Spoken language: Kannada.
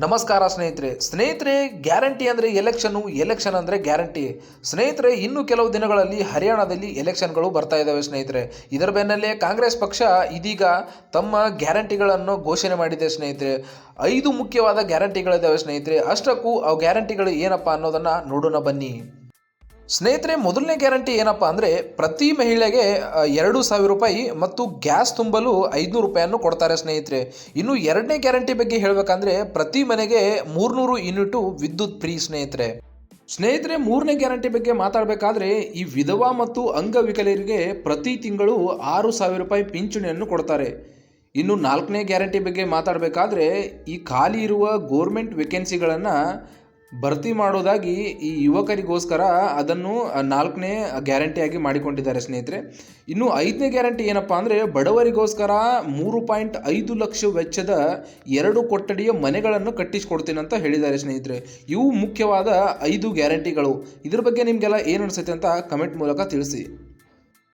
ನಮಸ್ಕಾರ ಸ್ನೇಹಿತರೆ. ಸ್ನೇಹಿತರೆ ಗ್ಯಾರಂಟಿ ಅಂದರೆ ಎಲೆಕ್ಷನು ಎಲೆಕ್ಷನ್ ಅಂದರೆ ಗ್ಯಾರಂಟಿ ಸ್ನೇಹಿತರೆ, ಇನ್ನು ಕೆಲವು ದಿನಗಳಲ್ಲಿ ಹರಿಯಾಣದಲ್ಲಿ ಎಲೆಕ್ಷನ್ಗಳು ಬರ್ತಾ ಇದ್ದಾವೆ ಸ್ನೇಹಿತರೆ. ಇದರ ಬೆನ್ನಲ್ಲೇ ಕಾಂಗ್ರೆಸ್ ಪಕ್ಷ ಇದೀಗ ತಮ್ಮ ಗ್ಯಾರಂಟಿಗಳನ್ನು ಘೋಷಣೆ ಮಾಡಿದೆ ಸ್ನೇಹಿತರೆ. ಐದು ಮುಖ್ಯವಾದ ಗ್ಯಾರಂಟಿಗಳಿದ್ದಾವೆ ಸ್ನೇಹಿತರೆ. ಅಷ್ಟಕ್ಕೂ ಆ ಗ್ಯಾರಂಟಿಗಳು ಏನಪ್ಪ ಅನ್ನೋದನ್ನು ನೋಡೋಣ ಬನ್ನಿ. ಸ್ನೇಹಿತರೆ, ಮೊದಲನೇ ಗ್ಯಾರಂಟಿ ಏನಪ್ಪ ಅಂದರೆ ಪ್ರತಿ ಮಹಿಳೆಗೆ ಎರಡು ಸಾವಿರ ರೂಪಾಯಿ ಮತ್ತು ಗ್ಯಾಸ್ ತುಂಬಲು ಐದುನೂರು ರೂಪಾಯಿಯನ್ನು ಕೊಡ್ತಾರೆ ಸ್ನೇಹಿತರೆ. ಇನ್ನು ಎರಡನೇ ಗ್ಯಾರಂಟಿ ಬಗ್ಗೆ ಹೇಳಬೇಕಂದ್ರೆ ಪ್ರತಿ ಮನೆಗೆ ಮೂರ್ನೂರು ಯೂನಿಟು ವಿದ್ಯುತ್ ಫ್ರೀ ಸ್ನೇಹಿತರೆ. ಸ್ನೇಹಿತರೆ, ಮೂರನೇ ಗ್ಯಾರಂಟಿ ಬಗ್ಗೆ ಮಾತಾಡಬೇಕಾದ್ರೆ ಈ ವಿಧವಾ ಮತ್ತು ಅಂಗವಿಕಲರಿಗೆ ಪ್ರತಿ ತಿಂಗಳು ಆರು ಸಾವಿರ ರೂಪಾಯಿ ಪಿಂಚಣಿಯನ್ನು ಕೊಡ್ತಾರೆ. ಇನ್ನು ನಾಲ್ಕನೇ ಗ್ಯಾರಂಟಿ ಬಗ್ಗೆ ಮಾತಾಡಬೇಕಾದ್ರೆ ಈ ಖಾಲಿ ಇರುವ ಗೋರ್ಮೆಂಟ್ ವೇಕೆನ್ಸಿಗಳನ್ನು ಭರ್ತಿ ಮಾಡೋದಾಗಿ ಈ ಯುವಕರಿಗೋಸ್ಕರ ಅದನ್ನು ನಾಲ್ಕನೇ ಗ್ಯಾರಂಟಿಯಾಗಿ ಮಾಡಿಕೊಂಡಿದ್ದಾರೆ ಸ್ನೇಹಿತರೆ. ಇನ್ನು ಐದನೇ ಗ್ಯಾರಂಟಿ ಏನಪ್ಪ ಅಂದರೆ ಬಡವರಿಗೋಸ್ಕರ ಮೂರು ಪಾಯಿಂಟ್ ಐದು ಲಕ್ಷ ವೆಚ್ಚದ ಎರಡು ಕೊಠಡಿಯ ಮನೆಗಳನ್ನು ಕಟ್ಟಿಸಿಕೊಡ್ತೀನಿ ಅಂತ ಹೇಳಿದ್ದಾರೆ ಸ್ನೇಹಿತರೆ. ಇವು ಮುಖ್ಯವಾದ ಐದು ಗ್ಯಾರಂಟಿಗಳು. ಇದ್ರ ಬಗ್ಗೆ ನಿಮಗೆಲ್ಲ ಏನು ಅನಿಸುತ್ತೆ ಅಂತ ಕಮೆಂಟ್ ಮೂಲಕ ತಿಳಿಸಿ.